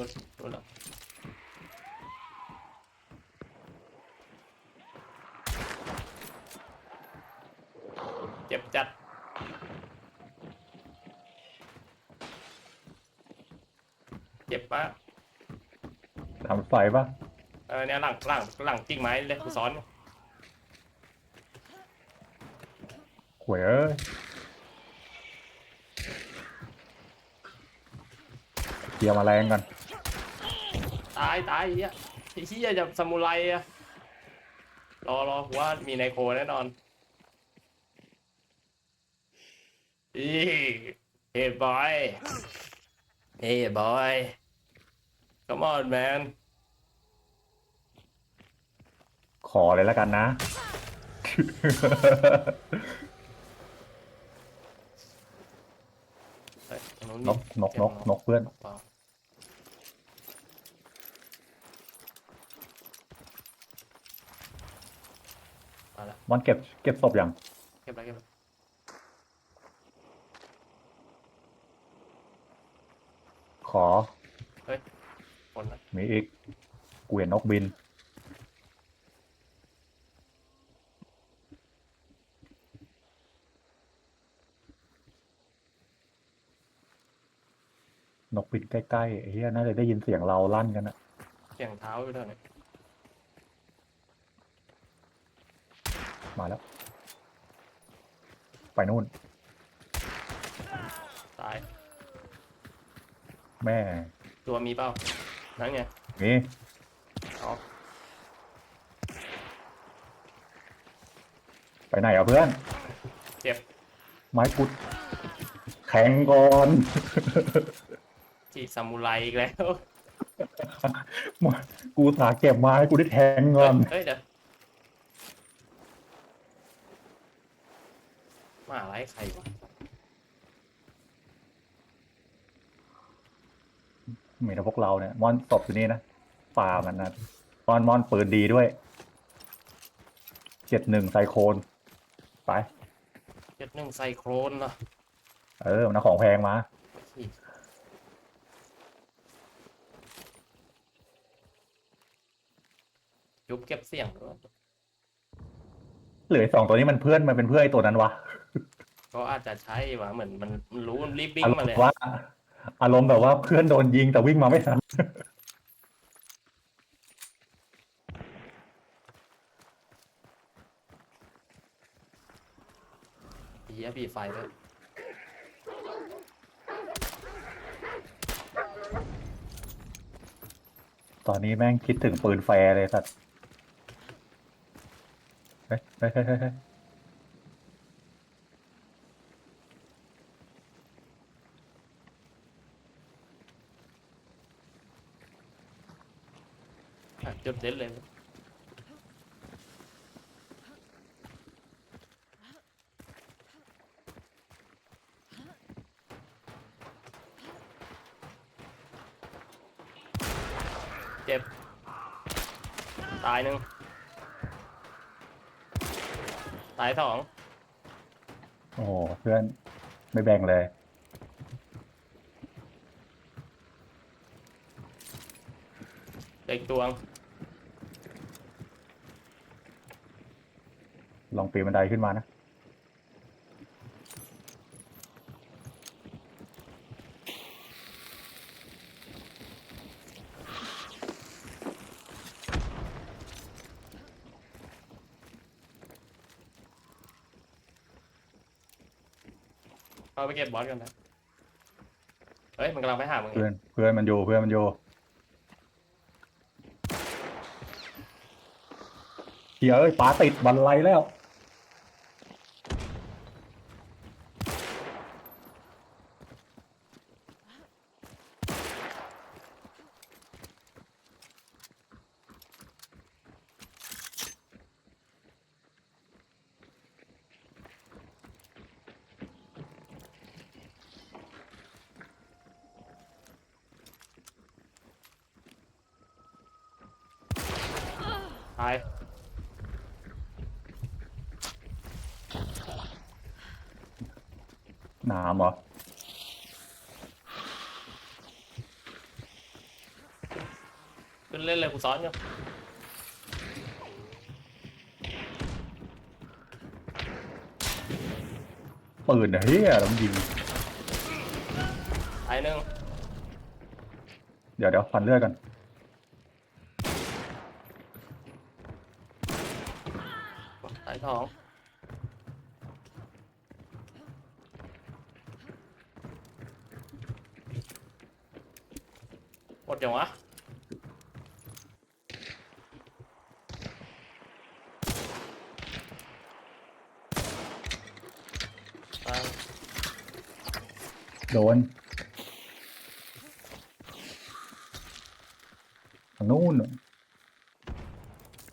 ตัวตัวแล้วเจ็บจัดเจ็บปะทำไฟปะเออเนี่ยหลังหลังหลังกิ่งไม้เลยกูซ้อนหวยเอ้ยเคลียร์แมาแรงกัน ตายตายไอ้เฮียไอ้เฮียจะซามูไรอะรอรอกูว่ามีไนโคแน่นอนอีเฮ้บอยเฮ้บอย come on man ขอเลยแล้วกันนะเฮ้ยตรงนู้นนมีกนกนกนกเพื่อน เปล่า มาละมอนเก็บเก็บศพอย่างเก็บแล้วเก็บแล้วขอคนละมีอีกกูเห็นนกบิน นกบินใกล้ๆไอ้เฮียน่าจะได้ยินเสียงเราลั่นกันอะเสียงเท้าอยู่เท่าไหร่ มาแล้ว ไปนู่น ตาย แม่ตัวมีเปล่า นั่นไงนี่เอาไปไหนอะเพื่อน เจ็บไม้พุดแข็งก่อน จีซามูไรอีกแล้ว กูสาเก็บไม้กูได้แทงก่อน เฮ้ยเดี๋ยว มาอะไรใครวะมีแต่พวกเราเนี่ยมอนตบอยู่นี่นะป่ามันนะมอนมอนปืนดีด้วยเจ็ดหนึ่งไซโคนไปเจ็ดหนึ่งไซโครนเหรอเออมันเอาของแพงมาอียุบเก็บเสียงด้วยเหลืออกสองตัวนี้มันเพื่อนมันเป็นเพื่อนไอ้ตัวนั้นวะ ก็อาจจะใช่ว่ะเหมือนมันมันรู้มันรีบวิ่อางรมมาเลยณ์ว่าอารมณ์แบบว่าเพื่อนโดนยิงแต่วิ่งมาไม่ทัน เฮียปีไฟด้วยตอนนี้แม่งคิดถึงปืนแฟร์เลยสัตว์เฮ้ยเฮ้ยเฮ้ยเฮ้ย เฮ้ยอะจุดเด่นเลย เจ็บ ตายหนึ่งตายสองโอ้โหเพื่อนไม่แบ่งเลย เด็กตวง ลองปีนบันไดขึ้นมานะ เอาไปเก็บบอสกันนะ เฮ้ย มันกำลังไปหามึงเพื่อนเพื่อนมันอยู่เพื่อนมันอยู่เฮียเอ้ยป๋าติดบันไลแล้ว ตายหนามเหรอขึ้นเล่นเลยกูซ้อนอยู่ปืนอะเฮียแล้วมันยิง ตายหนึ่งเดี๋ยวเดี๋ยวฟันเลือดกัน ตาย สองหมดยังวะตายโดนทางนู้น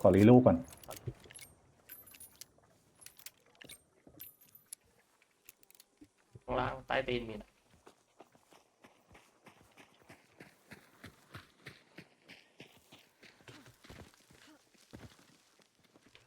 ขอรีลูกก่อน ข้างล่างใต้ตีนมีนะ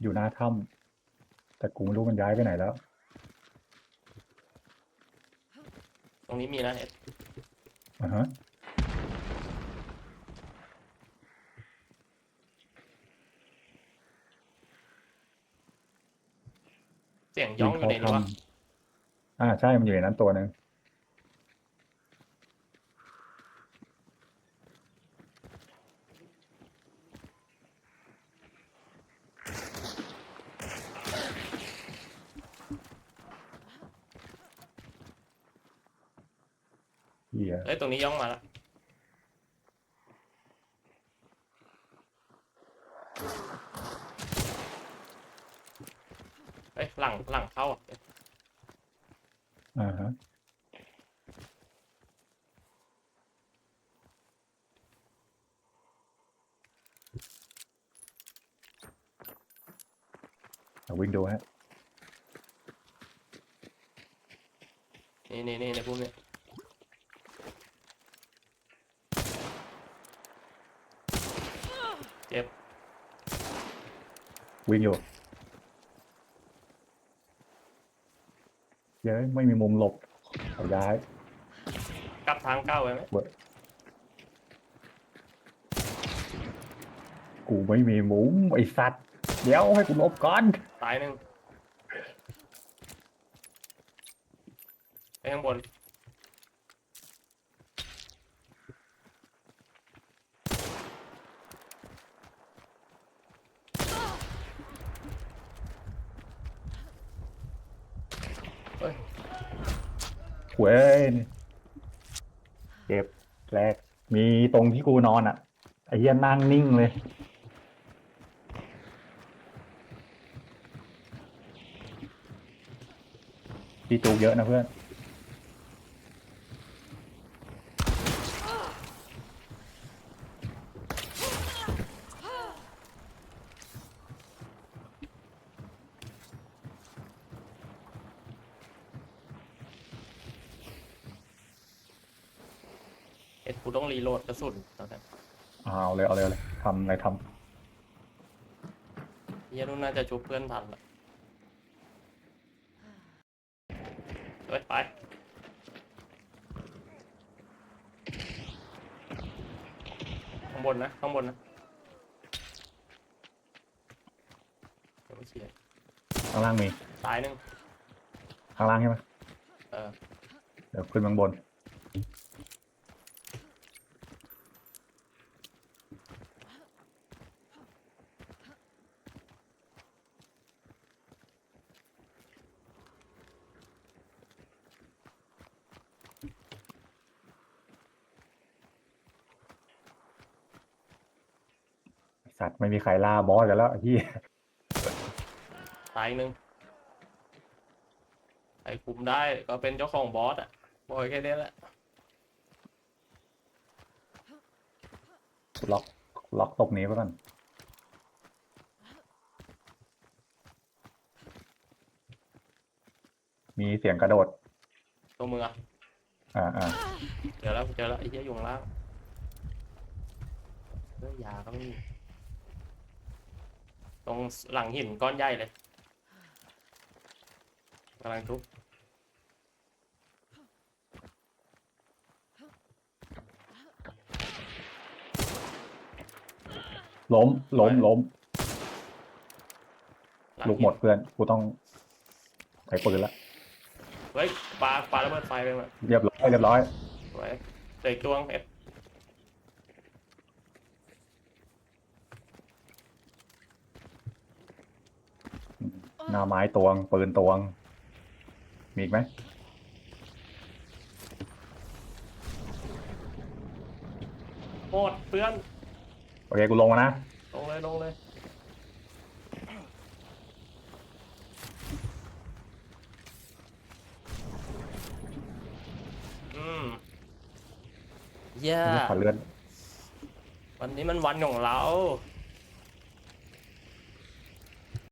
อยู่หน้าถ้ำแต่กูไม่รู้มันย้ายไปไหนแล้ว ตรงนี้มีนะเอ็ดอ่าฮะ เสียงย่องอยู่ในนี้วะ อ่าใช่ มันอยู่ในนั้นตัวหนึ่ง เหี้ย เอ้ย ตรงนี้ย่องมาแล้วเอ้ยหลังหลังเข้าอะอ่าฮะเอาวิ่งดูฮะ นี่นี่นี่ในพวกนี้เจ็บ วิ่งอยู่เย้ยไม่มีมุมหลบเอาย้ายกลับทางเก้าไปไหมกูไม่มีมุมไอสัตว์ เดี๋ยวให้กูหลบก่อน ตายหนึ่งไปข้างบน เว้ยเจ็บแรก มีตรงที่กูนอนอะ ไอ้เหี้ยนั่งนิ่งเลยพี่จูเยอะนะเพื่อน เอ็ดกูต้องรีโหลดกระสุนตอนนั้นเอาเลยเอาเลยเอาเลยทำอะไรทเฮียนุ่นน่าจะชุบเพื่อนทันละเฮ้ยไป ข้างบนนะ ข้างบนนะเดี๋ยวไม่เชียร์ำข้างล่างมีตายหนึ่งข้างล่างใช่ไหมเออ เดี๋ยวขึ้นข้างบน สัตว์ไม่มีใครล่าบอสกันแล้วไอ้ที่ตายอีกหนึ่งใครคุมได้ก็เป็นเจ้าของบอสอะบอกแค่นี้แหละล็อกล็อกตกนี้ไว้ก่อนมีเสียงกระโดดตัวมืออะอ่าอ่าเจอแล้วเจอแล้วไอ้เหี้ยอยู่ข้างล่างเฮ้ยยาก็ไม่มี ตรงหลังหินก้อนใหญ่เลยกำลังทุบล้มล้มล้มลังลูกหมดเพื่อน กูต้องใช้ปืนละเฮ้ยปลาปลาระเบิดไฟไปหมดเรียบร้อยเรียบร้อยไว้เด็กตัวงเอ็ด หน้าไม้ตวง ปืนตวง มีอีกไหมโคตรเพื่อนโอเคกูลงแล้วนะ ลงเลยลงเลยอืมเย่ขอเลื่อนวันนี้มันวันของเราเ